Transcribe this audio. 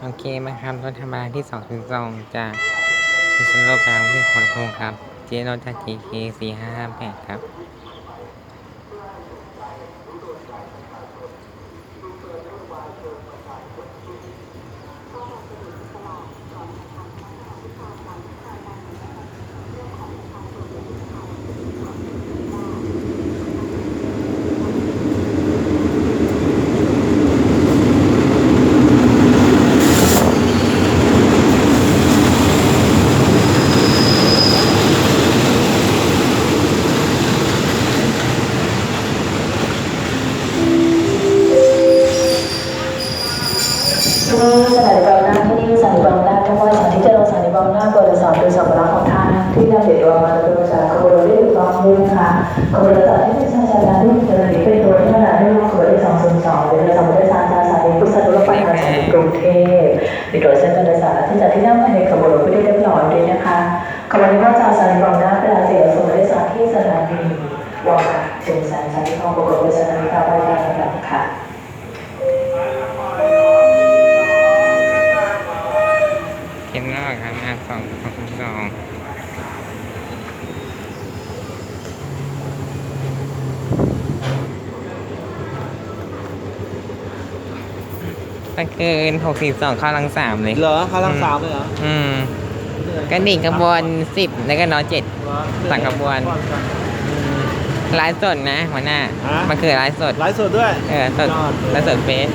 โอเคมาครับรถธรรมดาที่สองถึงสองจากพิษณุโลกกลางที่ขนพงครับ เจโนจาก GK สี่ห้าห้าแปดครับ ที่นี่สถานีบางนาที่นี่สถานีบางนาไม่ว่าสถานที่จะลงสถานีบางนาเปิดสอบโดยสัมภาระของท่านที่นำเด็กตัวมาโดยจากขบวนรถที่ถูกต้องด้วย นะคะขบวนรถที่เป็นชาชาดาที่เจริญเป็นตัวที่ขนาดที่ว่าขบวนที่สองศูนย์สองเป็นรถสองโดยสารจากสถานีพุทธศาสนาไปทางสถานีกรุงเทพมีตัวเส้นโดยสารที่จัดที่นั่งภายในขบวนรถไม่ได้เรียบร้อยด้วยนะคะขบวนนี้ว่าจากสานีบางนาเป็นอาเซียนส่งโดยสารที่สถานีวางถึงสถานีทองปรากฏเป็นสถานีตาไปทางระดับค่ะเข็มนอกครับอะสองสองสอง ตะเกินหกสี่สองเข้าลังสามเลย เหรอเขาลังสามเลยเหรออืมกระดิ่งขบวนสิบแล้วก็นอเจ็ดสั่งขบวน ไลฟ์สดนะหัวหน้า ฮะ มันคือไลฟ์สด ไลฟ์สดด้วยเออสดยอดเลยไลฟ์สดเฟซ